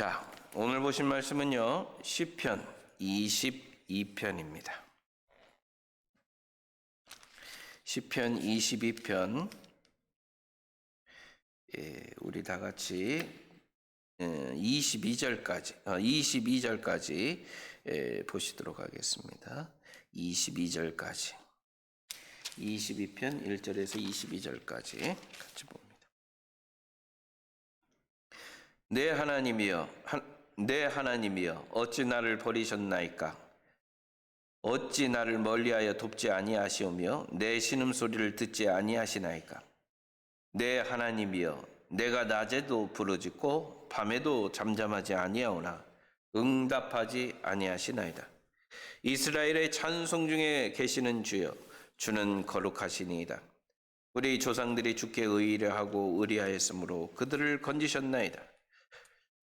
자, 오늘 보신 말씀은요. 시편 22편입니다. 시편 22편 예, 우리 다 같이 22절까지 22절까지 예, 보시도록 하겠습니다. 22절까지 22편 1절에서 22절까지 같이 봅니다. 내 하나님이여 하, 내 하나님이여 어찌 나를 버리셨나이까? 어찌 나를 멀리하여 돕지 아니하시오며 내 신음 소리를 듣지 아니하시나이까? 내 하나님이여 내가 낮에도 부르짖고 밤에도 잠잠하지 아니하오나 응답하지 아니하시나이다. 이스라엘의 찬송 중에 계시는 주여 주는 거룩하시니이다. 우리 조상들이 주께 의뢰하고 의리하였으므로 그들을 건지셨나이다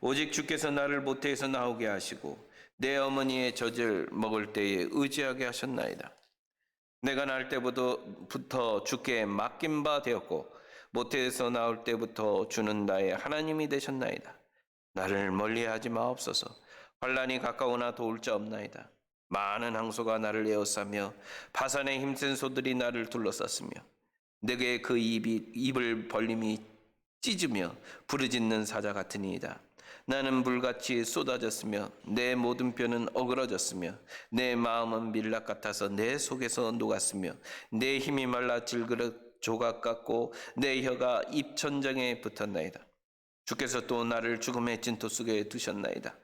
오직 주께서 나를 모태에서 나오게 하시고 내 어머니의 젖을 먹을 때에 의지하게 하셨나이다. 내가 날 때부터 주께 맡긴 바 되었고 모태에서 나올 때부터 주는 나의 하나님이 되셨나이다. 나를 멀리하지 마옵소서. 환란이 가까우나 도울 자 없나이다. 많은 항소가 나를 에워싸며 바산의 힘센 소들이 나를 둘러쌌으며 내게 그 입이 입을 벌림이 찢으며 부르짖는 사자 같으니이다. 나는 불같이 쏟아졌으며 내 모든 뼈는 어그러졌으며 내 마음은 밀랍 같아서 내 속에서 녹았으며 내 힘이 말라 질그릇 조각 같고 내 혀가 입천장에 붙었나이다. 주께서 또 나를 죽음의 진토 속에 두셨나이다.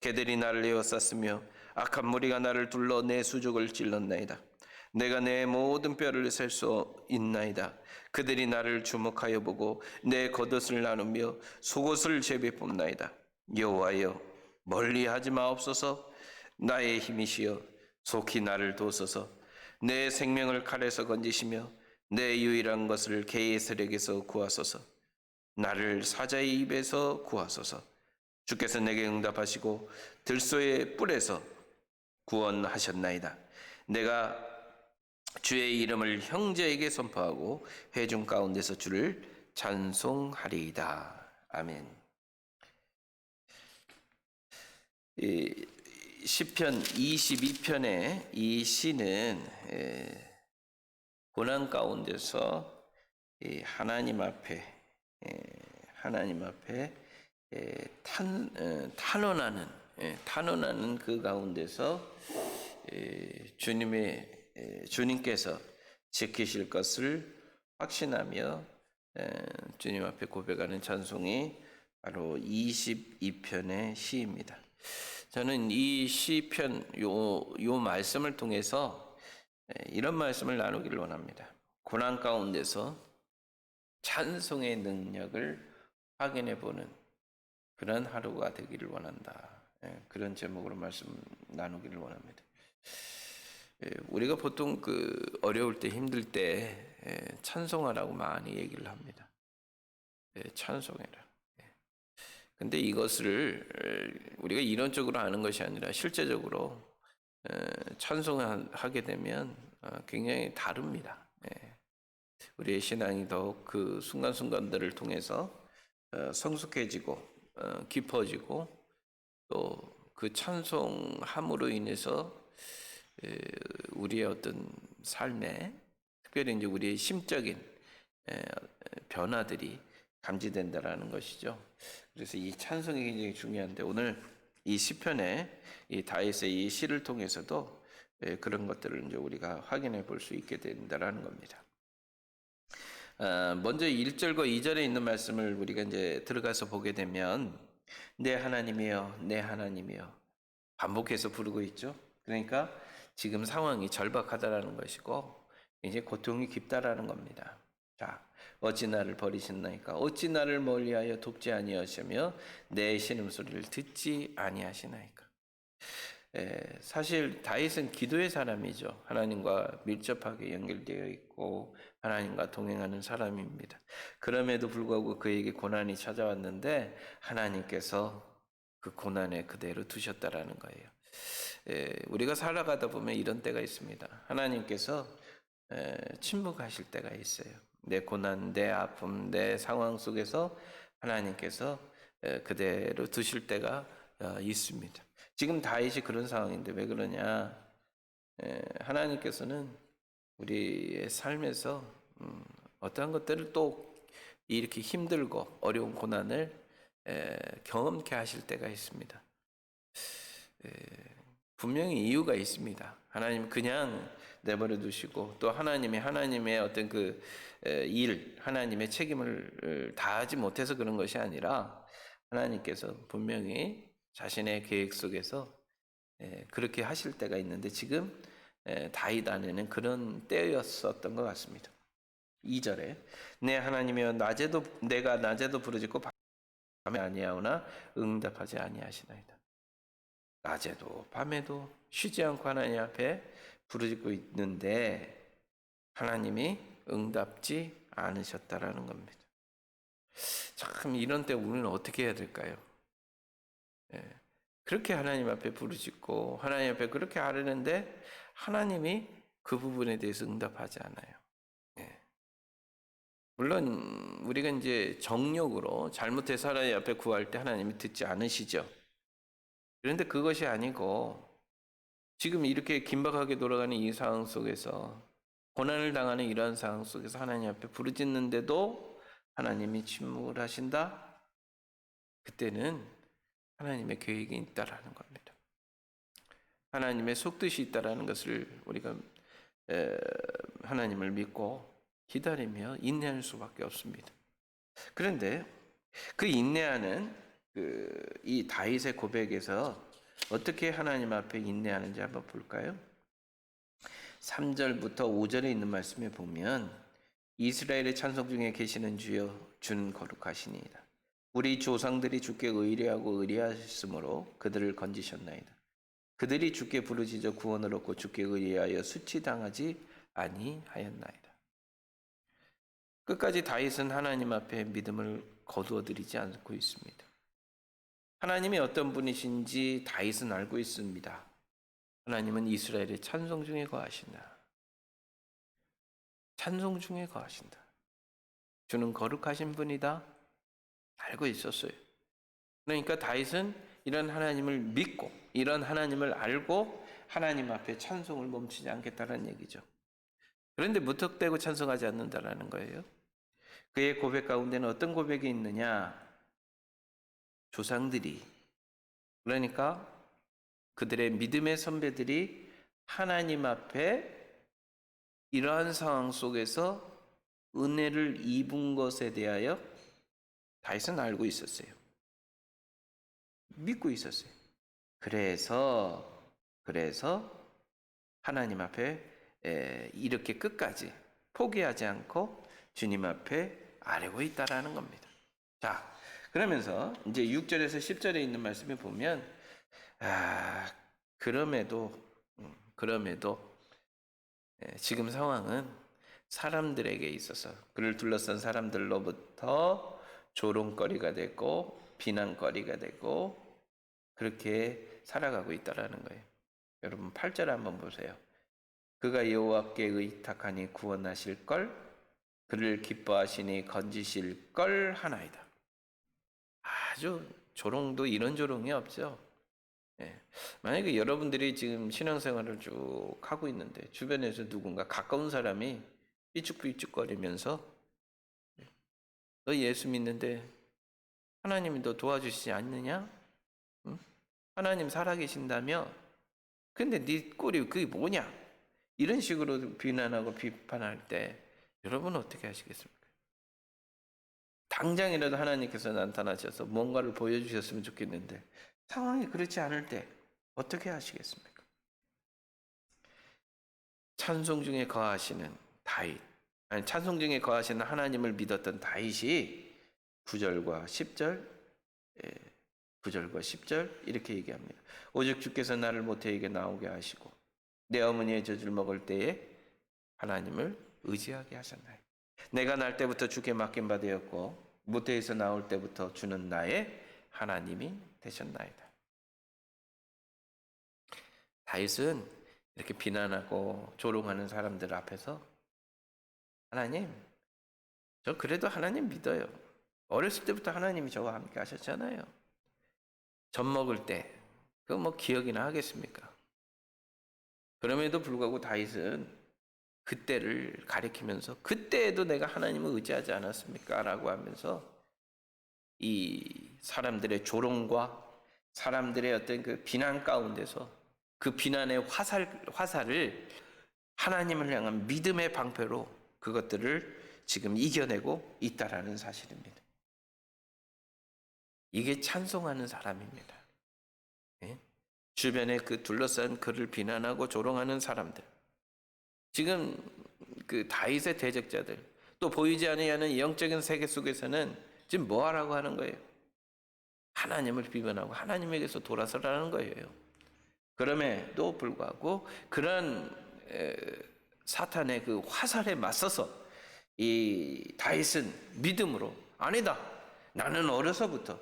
개들이 나를 에워쌌으며 악한 무리가 나를 둘러 내 수족을 찔렀나이다. 내가 내 모든 뼈를 셀 수 있나이다. 그들이 나를 주목하여 보고 내 겉옷을 나누며 속옷을 제비 뽑나이다. 여호와여 멀리 하지 마옵소서. 나의 힘이시여 속히 나를 도소서. 내 생명을 칼에서 건지시며 내 유일한 것을 개의 세력에서 구하소서. 나를 사자의 입에서 구하소서. 주께서 내게 응답하시고 들소의 뿔에서 구원하셨나이다. 내가 주의 이름을 형제에게 선포하고 회중 가운데서 주를 찬송하리이다. 아멘. 이 시편 22편의 이 시는 고난 가운데서 하나님 앞에 하나님 앞에 탄 어, 탄원하는 탄원하는 그 가운데서 주님의 주님께서 지키실 것을 확신하며 주님 앞에 고백하는 찬송이 바로 22편의 시입니다. 저는 이 시편 요, 요 말씀을 통해서 이런 말씀을 나누기를 원합니다. 고난 가운데서 찬송의 능력을 확인해 보는 그런 하루가 되기를 원한다. 그런 제목으로 말씀 나누기를 원합니다. 우리가 보통 그 어려울 때 힘들 때 찬송하라고 많이 얘기를 합니다. 찬송해라. 근데 이것을 우리가 이론적으로 하는 것이 아니라 실제적으로 찬송하게 되면 어, 굉장히 다릅니다. 우리의 신앙이 더욱 그 순간순간들을 통해서 어, 성숙해지고 어, 깊어지고 또 그 찬송함으로 인해서 우리의 어떤 삶에 특별히 이제 우리의 심적인 변화들이 감지된다라는 것이죠. 그래서 이 찬송이 굉장히 중요한데 오늘 이 시편에 이 다윗의 이 시를 통해서도 그런 것들을 이제 우리가 확인해 볼 수 있게 된다라는 겁니다. 아, 먼저 1절과 2절에 있는 말씀을 우리가 이제 들어가서 보게 되면 내 하나님이여 내 하나님이여 반복해서 부르고 있죠. 그러니까 지금 상황이 절박하다라는 것이고 이제 고통이 깊다라는 겁니다. 자, 어찌 나를 버리셨나이까 어찌 나를 멀리하여 돕지 아니하시며 내 신음소리를 듣지 아니하시나이까 에, 사실 다윗은 기도의 사람이죠. 하나님과 밀접하게 연결되어 있고 하나님과 동행하는 사람입니다. 그럼에도 불구하고 그에게 고난이 찾아왔는데 하나님께서 그 고난에 그대로 두셨다라는 거예요. 에, 우리가 살아가다 보면 이런 때가 있습니다. 하나님께서 에, 침묵하실 때가 있어요. 내 고난, 내 아픔, 내 상황 속에서 하나님께서 에, 그대로 두실 때가 어, 있습니다. 지금 다윗이 그런 상황인데 왜 그러냐? 에, 하나님께서는 우리의 삶에서 음, 어떠한 것들을 또 이렇게 힘들고 어려운 고난을 에, 경험케 하실 때가 있습니다. 에, 분명히 이유가 있습니다. 하나님 그냥 내버려 두시고 또 하나님이 하나님의 어떤 그 일, 하나님의 책임을 다하지 못해서 그런 것이 아니라 하나님께서 분명히 자신의 계획 속에서 에, 그렇게 하실 때가 있는데 지금 에, 다윗 안에는 그런 때였었던 것 같습니다. 2절에 내 하나님이여 낮에도 내가 낮에도 부르짖고 밤에 아니하오나 응답하지 아니하시나이다. 낮에도 밤에도 쉬지 않고 하나님 앞에 부르짖고 있는데 하나님이 응답지 않으셨다라는 겁니다. 참 이런 때 우리는 어떻게 해야 될까요? 예, 그렇게 하나님 앞에 부르짖고 하나님 앞에 그렇게 아뢰는데 하나님이 그 부분에 대해서 응답하지 않아요. 예. 물론 우리가 이제 정력으로 잘못해서 하나님 앞에 구할 때 하나님이 듣지 않으시죠. 그런데 그것이 아니고 지금 이렇게 긴박하게 돌아가는 이 상황 속에서 고난을 당하는 이러한 상황 속에서 하나님 앞에 부르짖는데도 하나님이 침묵을 하신다? 그때는 하나님의 계획이 있다라는 겁니다. 하나님의 속뜻이 있다라는 것을 우리가 에, 하나님을 믿고 기다리며 인내할 수밖에 없습니다. 그런데 그 인내하는 그 이 다윗의 고백에서 어떻게 하나님 앞에 인내하는지 한번 볼까요? 3절부터 5절에 있는 말씀에 보면 이스라엘의 찬송 중에 계시는 주여 주는 거룩하시니이다. 우리 조상들이 주께 의뢰하고 의뢰하셨으므로 그들을 건지셨나이다. 그들이 주께 부르짖어 구원을 얻고 주께 의뢰하여 수치당하지 아니하였나이다. 끝까지 다윗은 하나님 앞에 믿음을 거두어들이지 않고 있습니다. 하나님이 어떤 분이신지 다윗은 알고 있습니다. 하나님은 이스라엘의 찬송 중에 거하신다. 찬송 중에 거하신다. 주는 거룩하신 분이다. 알고 있었어요. 그러니까 다윗은 이런 하나님을 믿고 이런 하나님을 알고 하나님 앞에 찬송을 멈추지 않겠다는 얘기죠. 그런데 무턱대고 찬송하지 않는다라는 거예요. 그의 고백 가운데는 어떤 고백이 있느냐? 조상들이 그러니까 그들의 믿음의 선배들이 하나님 앞에 이러한 상황 속에서 은혜를 입은 것에 대하여 다윗은 알고 있었어요. 믿고 있었어요. 그래서 그래서 하나님 앞에 에, 이렇게 끝까지 포기하지 않고 주님 앞에 아뢰고 있다라는 겁니다. 자, 그러면서 이제 6절에서 10절에 있는 말씀에 보면 아, 그럼에도 음, 그럼에도 에, 지금 상황은 사람들에게 있어서 그를 둘러싼 사람들로부터 조롱거리가 되고 비난거리가 되고 그렇게 살아가고 있다라는 거예요. 여러분 8절 한번 보세요. 그가 여호와께 의탁하니 구원하실 걸 그를 기뻐하시니 건지실 걸 하나이다. 아주 조롱도 이런 조롱이 없죠. 예. 만약에 여러분들이 지금 신앙생활을 쭉 하고 있는데 주변에서 누군가 가까운 사람이 삐죽삐죽거리면서 너 예수 믿는데 하나님이 너 도와주시지 않느냐? 응? 하나님 살아계신다며? 근데 네 꼴이 그게 뭐냐? 이런 식으로 비난하고 비판할 때 여러분 어떻게 하시겠습니까? 당장이라도 하나님께서 나타나셔서 뭔가를 보여주셨으면 좋겠는데 상황이 그렇지 않을 때 어떻게 하시겠습니까? 찬송 중에 거하시는 다윗 아니, 찬송 중에 거하시는 하나님을 믿었던 다윗이 9절과 10절, 예, 9절과 10절 이렇게 얘기합니다. 오직 주께서 나를 모태에게 나오게 하시고 내 어머니의 젖을 먹을 때에 하나님을 의지하게 하셨나요? 내가 날 때부터 주께 맡긴 바 되었고 모태에서 나올 때부터 주는 나의 하나님이 되셨나이다. 다윗은 이렇게 비난하고 조롱하는 사람들 앞에서 하나님, 저 그래도 하나님 믿어요. 어렸을 때부터 하나님이 저와 함께 하셨잖아요. 젖 먹을 때, 그거 뭐 기억이나 하겠습니까? 그럼에도 불구하고 다윗은 그때를 가리키면서 그때에도 내가 하나님을 의지하지 않았습니까? 라고 하면서 이 사람들의 조롱과 사람들의 어떤 그 비난 가운데서 그 비난의 화살, 화살을 하나님을 향한 믿음의 방패로 그것들을 지금 이겨내고 있다라는 사실입니다. 이게 찬송하는 사람입니다. 예? 주변에 그 둘러싼 그를 비난하고 조롱하는 사람들. 지금 그 다윗의 대적자들 또 보이지 아니하는 영적인 세계 속에서는 지금 뭐 하라고 하는 거예요? 하나님을 비판하고 하나님에게서 돌아서라는 거예요. 그럼에도 불구하고 그런 에, 사탄의 그 화살에 맞서서 이 다윗은 믿음으로 아니다. 나는 어려서부터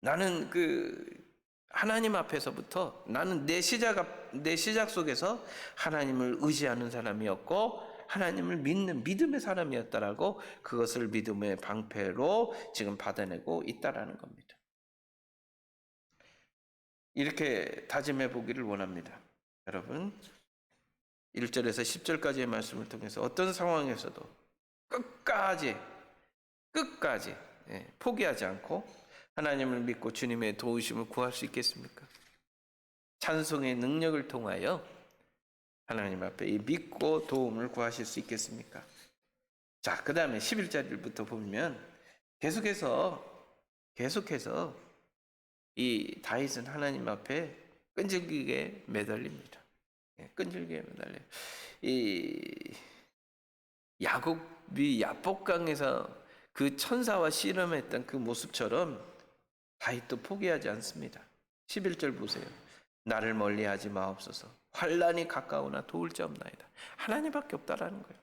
나는 그 하나님 앞에서부터 나는 내 시작 앞- 내 시작 속에서 하나님을 의지하는 사람이었고 하나님을 믿는 믿음의 사람이었다라고 그것을 믿음의 방패로 지금 받아내고 있다라는 겁니다. 이렇게 다짐해 보기를 원합니다. 여러분 1절에서 10절까지의 말씀을 통해서 어떤 상황에서도 끝까지 끝까지 예, 포기하지 않고 하나님을 믿고 주님의 도우심을 구할 수 있겠습니까? 찬송의 능력을 통하여 하나님 앞에 이 믿고 도움을 구하실 수 있겠습니까? 자, 그 다음에 11절부터 보면 계속해서 계속해서 이 다윗은 하나님 앞에 끈질기게 매달립니다. 예, 끈질기게 매달려. 이 야곱이 야복강에서 그 천사와 씨름했던 그 모습처럼 다윗도 포기하지 않습니다. 11절 보세요. 나를 멀리하지 마옵소서. 환란이 가까우나 도울 자 없나이다. 하나님밖에 없다라는 거예요.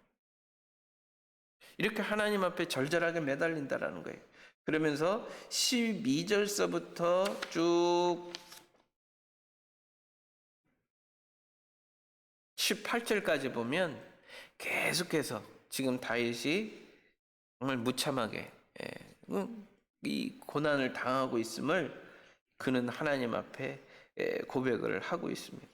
이렇게 하나님 앞에 절절하게 매달린다라는 거예요. 그러면서 12절서부터 쭉 18절까지 보면 계속해서 지금 다윗이 정말 무참하게 예, 음, 이 고난을 당하고 있음을 그는 하나님 앞에 예, 고백을 하고 있습니다.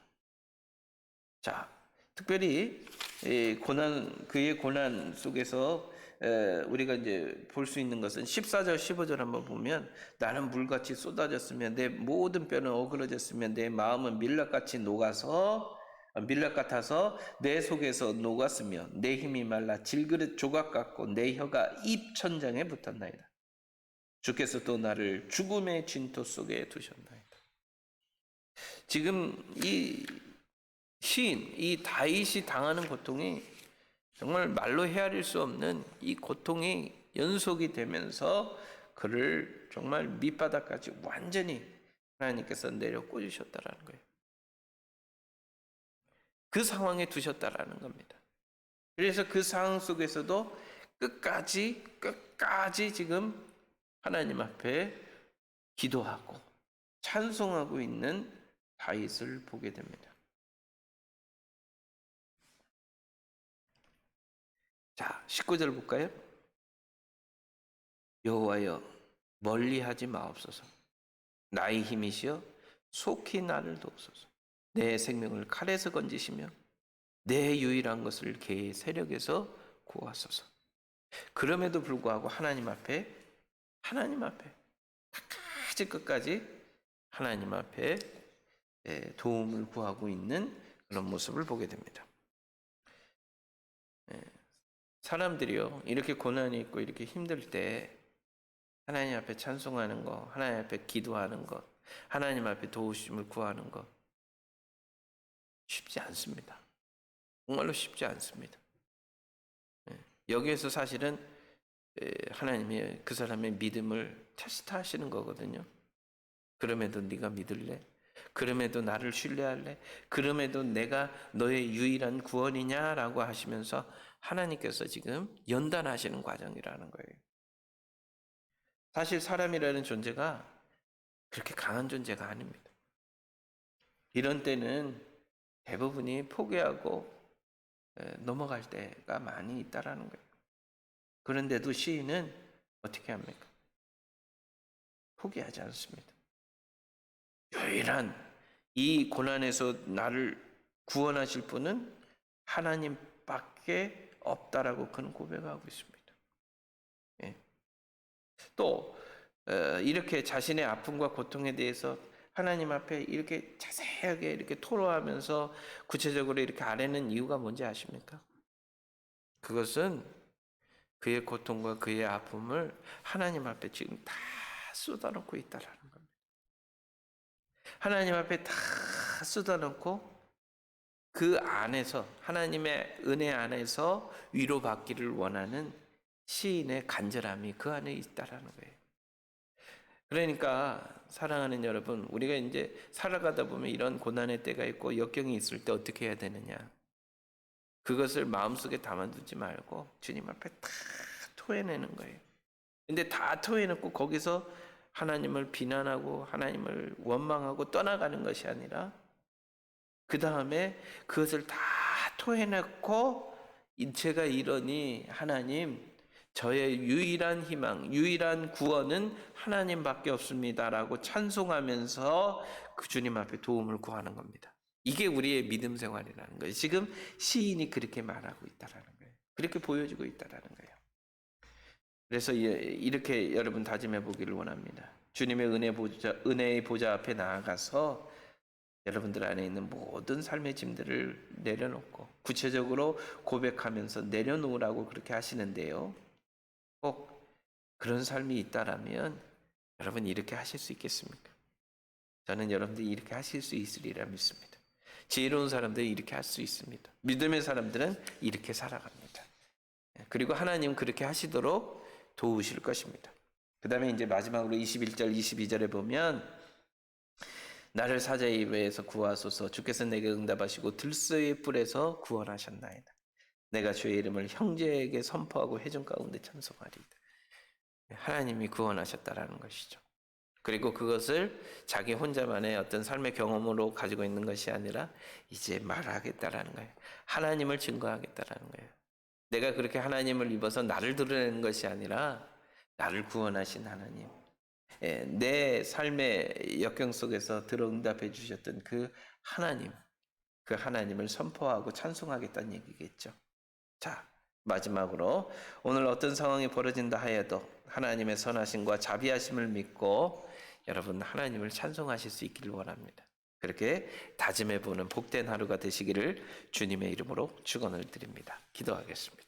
자, 특별히 이 고난 그의 고난 속에서 에, 우리가 이제 볼 수 있는 것은 14절 15절 한번 보면 나는 물같이 쏟아졌으며 내 모든 뼈는 어그러졌으며 내 마음은 밀랍같이 녹아서 아, 밀랍 같아서 내 속에서 녹았으며 내 힘이 말라 질그릇 조각 같고 내 혀가 입 천장에 붙었나이다. 주께서 또 나를 죽음의 진토 속에 두셨나이다. 지금 이 시인, 이 다윗이 당하는 고통이 정말 말로 헤아릴 수 없는 이 고통이 연속이 되면서 그를 정말 밑바닥까지 완전히 하나님께서 내려 꽂으셨다라는 거예요. 그 상황에 두셨다라는 겁니다. 그래서 그 상황 속에서도 끝까지 끝까지 지금 하나님 앞에 기도하고 찬송하고 있는 다윗을 보게 됩니다. 자, 19절 볼까요? 여호와여 멀리하지 마옵소서. 나의 힘이시여 속히 나를 도우소서. 내 생명을 칼에서 건지시며 내 유일한 것을 개의 세력에서 구하소서. 그럼에도 불구하고 하나님 앞에 하나님 앞에 끝까지 끝까지 하나님 앞에 예, 도움을 구하고 있는 그런 모습을 보게 됩니다. 예, 사람들이요 이렇게 고난이 있고 이렇게 힘들 때 하나님 앞에 찬송하는 거, 하나님 앞에 기도하는 것, 하나님 앞에 도우심을 구하는 것 쉽지 않습니다. 정말로 쉽지 않습니다. 예. 여기에서 사실은 에, 하나님이 그 사람의 믿음을 테스트하시는 거거든요. 그럼에도 네가 믿을래? 그럼에도 나를 신뢰할래? 그럼에도 내가 너의 유일한 구원이냐라고 하시면서 하나님께서 지금 연단하시는 과정이라는 거예요. 사실 사람이라는 존재가 그렇게 강한 존재가 아닙니다. 이런 때는 대부분이 포기하고 에, 넘어갈 때가 많이 있다라는 거예요. 그런데도 시인은 어떻게 합니까? 포기하지 않습니다. 유일한 이 고난에서 나를 구원하실 분은 하나님밖에 없다라고 그는 고백하고 있습니다. 예. 또 어, 이렇게 자신의 아픔과 고통에 대해서 하나님 앞에 이렇게 자세하게 이렇게 토로하면서 구체적으로 이렇게 아뢰는 이유가 뭔지 아십니까? 그것은 그의 고통과 그의 아픔을 하나님 앞에 지금 다 쏟아놓고 있다라는 겁니다. 하나님 앞에 다 쏟아놓고 그 안에서 하나님의 은혜 안에서 위로받기를 원하는 시인의 간절함이 그 안에 있다라는 거예요. 그러니까 사랑하는 여러분, 우리가 이제 살아가다 보면 이런 고난의 때가 있고 역경이 있을 때 어떻게 해야 되느냐? 그것을 마음속에 담아두지 말고 주님 앞에 다 토해내는 거예요. 근데 다 토해놓고 거기서 하나님을 비난하고 하나님을 원망하고 떠나가는 것이 아니라 그 다음에 그것을 다 토해내고 제가 이러니 하나님 저의 유일한 희망, 유일한 구원은 하나님밖에 없습니다라고 찬송하면서 그 주님 앞에 도움을 구하는 겁니다. 이게 우리의 믿음 생활이라는 거예요. 지금 시인이 그렇게 말하고 있다라는 거예요. 그렇게 보여주고 있다라는 거예요. 그래서 이렇게 여러분 다짐해 보기를 원합니다. 주님의 은혜 보좌, 은혜의 보좌 앞에 나아가서 여러분들 안에 있는 모든 삶의 짐들을 내려놓고 구체적으로 고백하면서 내려놓으라고 그렇게 하시는데요. 꼭 그런 삶이 있다라면 여러분 이렇게 하실 수 있겠습니까? 저는 여러분들이 이렇게 하실 수 있으리라 믿습니다. 지혜로운 사람들이 이렇게 할 수 있습니다. 믿음의 사람들은 이렇게 살아갑니다. 그리고 하나님 그렇게 하시도록 도우실 것입니다. 그 다음에 이제 마지막으로 21절, 22절에 보면 나를 사자의 입에서 구하소서 주께서 내게 응답하시고 들소의 뿔에서 구원하셨나이다. 내가 주의 이름을 형제에게 선포하고 회중 가운데 찬송하리이다. 하나님이 구원하셨다라는 것이죠. 그리고 그것을 자기 혼자만의 어떤 삶의 경험으로 가지고 있는 것이 아니라 이제 말하겠다라는 거예요. 하나님을 증거하겠다라는 거예요. 내가 그렇게 하나님을 입어서 나를 드러내는 것이 아니라 나를 구원하신 하나님. 예, 내 삶의 역경 속에서 들어 응답해 주셨던 그 하나님, 그 하나님을 선포하고 찬송하겠다는 얘기겠죠. 자, 마지막으로 오늘 어떤 상황이 벌어진다 하여도 하나님의 선하심과 자비하심을 믿고 여러분 하나님을 찬송하실 수 있기를 원합니다. 그렇게 다짐해 보는 복된 하루가 되시기를 주님의 이름으로 축원을 드립니다. 기도하겠습니다.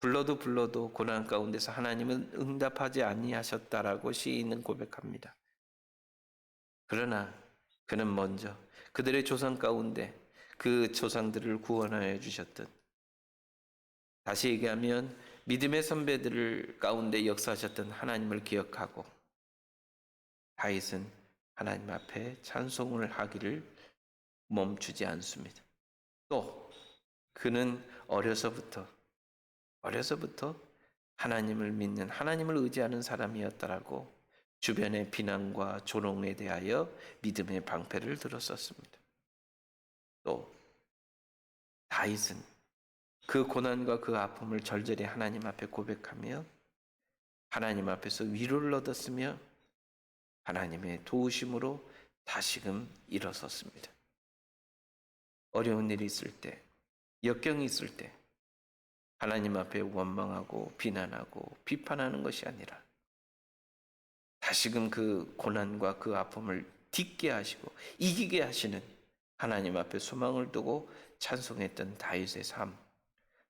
불러도 불러도 고난 가운데서 하나님은 응답하지 아니하셨다라고 시인은 고백합니다. 그러나 그는 먼저 그들의 조상 가운데 그 조상들을 구원하여 주셨던 다시 얘기하면 믿음의 선배들 가운데 역사하셨던 하나님을 기억하고 다윗은 하나님 앞에 찬송을 하기를 멈추지 않습니다. 또 그는 어려서부터 어려서부터 하나님을 믿는 하나님을 의지하는 사람이었다라고 주변의 비난과 조롱에 대하여 믿음의 방패를 들었었습니다. 또 다윗은 그 고난과 그 아픔을 절절히 하나님 앞에 고백하며 하나님 앞에서 위로를 얻었으며 하나님의 도우심으로 다시금 일어섰습니다. 어려운 일이 있을 때, 역경이 있을 때, 하나님 앞에 원망하고 비난하고 비판하는 것이 아니라 다시금 그 고난과 그 아픔을 딛게 하시고 이기게 하시는 하나님 앞에 소망을 두고 찬송했던 다윗의 삶,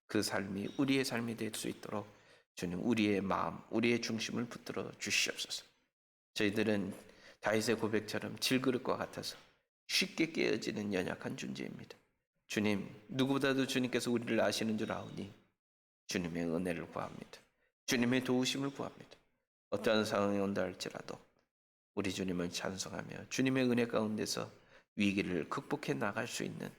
그 삶이 우리의 삶이 될 수 있도록 주님 우리의 마음, 우리의 중심을 붙들어 주시옵소서. 저희들은 다윗의 고백처럼 질그릇과 같아서 쉽게 깨어지는 연약한 존재입니다. 주님, 누구보다도 주님께서 우리를 아시는 줄 아오니 주님의 은혜를 구합니다. 주님의 도우심을 구합니다. 어떠한 상황이 온다 할지라도 우리 주님을 찬송하며 주님의 은혜 가운데서 위기를 극복해 나갈 수 있는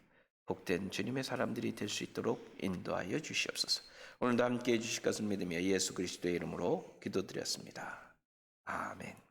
복된 주님의 사람들이 될 수 있도록 인도하여 주시옵소서. 오늘도 함께 해주실 것을 믿으며 예수 그리스도의 이름으로 기도드렸습니다. 아멘.